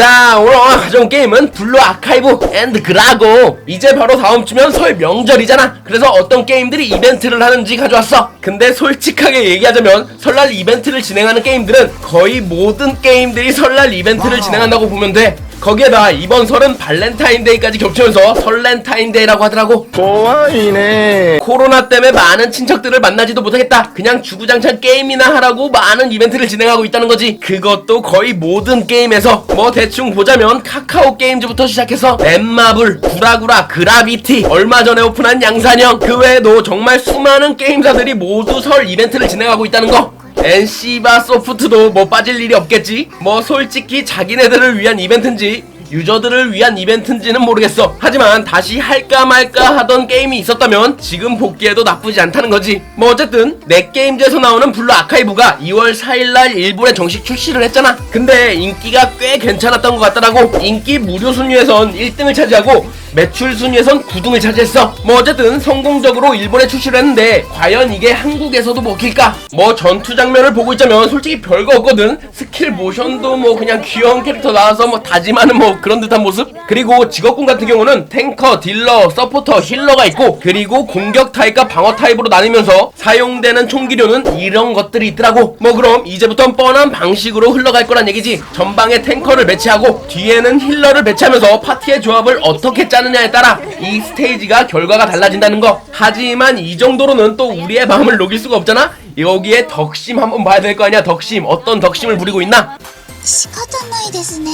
자 오늘 가져온 게임은 블루 아카이브 앤드 그라고. 이제 바로 다음 주면 설 명절이잖아. 그래서 어떤 게임들이 이벤트를 하는지 가져왔어. 근데 솔직하게 얘기하자면 설날 이벤트를 진행하는 게임들은 거의 모든 게임들이 설날 이벤트를 진행한다고 보면 돼 거기에다 이번 설은 발렌타인데이까지 겹치면서 설렌타인데이라고 하더라고 좋아이네. 코로나 때문에 많은 친척들을 만나지도 못하겠다. 그냥 주구장창 게임이나 하라고 많은 이벤트를 진행하고 있다는 거지. 그것도 거의 모든 게임에서 뭐 대충 보자면 카카오 게임즈부터 시작해서 엠마블, 구라구라, 그라비티, 얼마 전에 오픈한 양산형 그 외에도 정말 수많은 게임사들이 모두 설 이벤트를 진행하고 있다는 거. NC바 소프트도 뭐 빠질 일이 없겠지? 뭐 솔직히 자기네들을 위한 이벤트인지 유저들을 위한 이벤트인지는 모르겠어. 하지만 다시 할까 말까 하던 게임이 있었다면 지금 복귀해도 나쁘지 않다는 거지. 뭐 어쨌든 넷게임즈에서 나오는 블루 아카이브가 2월 4일날 일본에 정식 출시를 했잖아. 근데 인기가 꽤 괜찮았던 것 같더라고. 인기 무료 순위에선 1등을 차지하고 매출 순위에선 9등을 차지했어. 뭐 어쨌든 성공적으로 일본에 출시를 했는데 과연 이게 한국에서도 먹힐까? 뭐 전투 장면을 보고 있자면 솔직히 별거 없거든. 스킬 모션도 뭐 그냥 귀여운 캐릭터 나와서 뭐 다짐하는 뭐 그런 듯한 모습. 그리고 직업군 같은 경우는 탱커, 딜러, 서포터, 힐러가 있고 그리고 공격 타입과 방어 타입으로 나뉘면서 사용되는 총기료는 이런 것들이 있더라고. 뭐 그럼 이제부터 뻔한 방식으로 흘러갈 거란 얘기지. 전방에 탱커를 배치하고 뒤에는 힐러를 배치하면서 파티의 조합을 어떻게 짜 느냐에 따라 이 스테이지가 결과가 달라진다는 거. 하지만 이 정도로는 또 우리의 마음을 녹일 수가 없잖아. 여기에 덕심 한번 봐야 될 거 아니야. 덕심 어떤 덕심을 부리고 있나? 仕方ないですね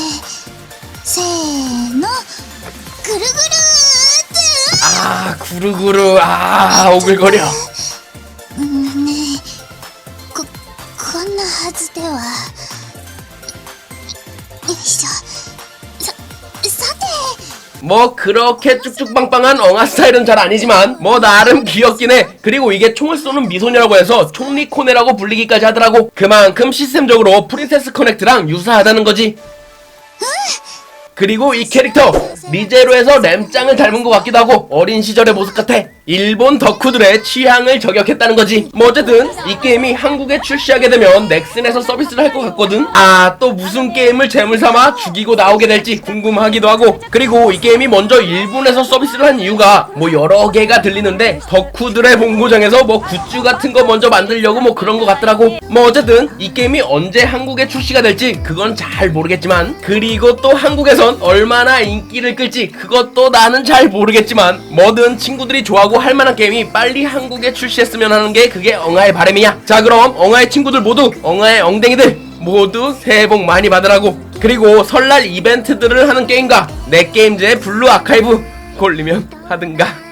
せーのぐるぐるーって 아 구르구르 아 오글거려. うんねここんなはずではよいしょささて 뭐 그렇게 쭉쭉 빵빵한 엉아 스타일은 잘 아니지만 뭐 나름 귀엽긴 해. 그리고 이게 총을 쏘는 미소녀라고 해서 총리코네라고 불리기까지 하더라고. 그만큼 시스템적으로 프린세스 커넥트랑 유사하다는 거지. 그리고 이 캐릭터 리제로에서 램짱을 닮은 것 같기도 하고 어린 시절의 모습 같아. 일본 덕후들의 취향을 저격했다는 거지. 뭐 어쨌든 이 게임이 한국에 출시하게 되면 넥슨에서 서비스를 할 것 같거든. 아 또 무슨 게임을 재물삼아 죽이고 나오게 될지 궁금하기도 하고. 그리고 이 게임이 먼저 일본에서 서비스를 한 이유가 뭐 여러 개가 들리는데 덕후들의 본고장에서 뭐 굿즈 같은 거 먼저 만들려고 뭐 그런 것 같더라고. 뭐 어쨌든 이 게임이 언제 한국에 출시가 될지 그건 잘 모르겠지만 그리고 또 한국에선 얼마나 인기를 끌지? 그것도 나는 잘 모르겠지만 뭐든 친구들이 좋아하고 할 만한 게임이 빨리 한국에 출시했으면 하는 게 그게 엉아의 바람이야. 자 그럼 엉아의 친구들 모두 엉아의 엉댕이들 모두 새해 복 많이 받으라고. 그리고 설날 이벤트들을 하는 게임과 내 게임즈의 블루 아카이브. 걸리면 하든가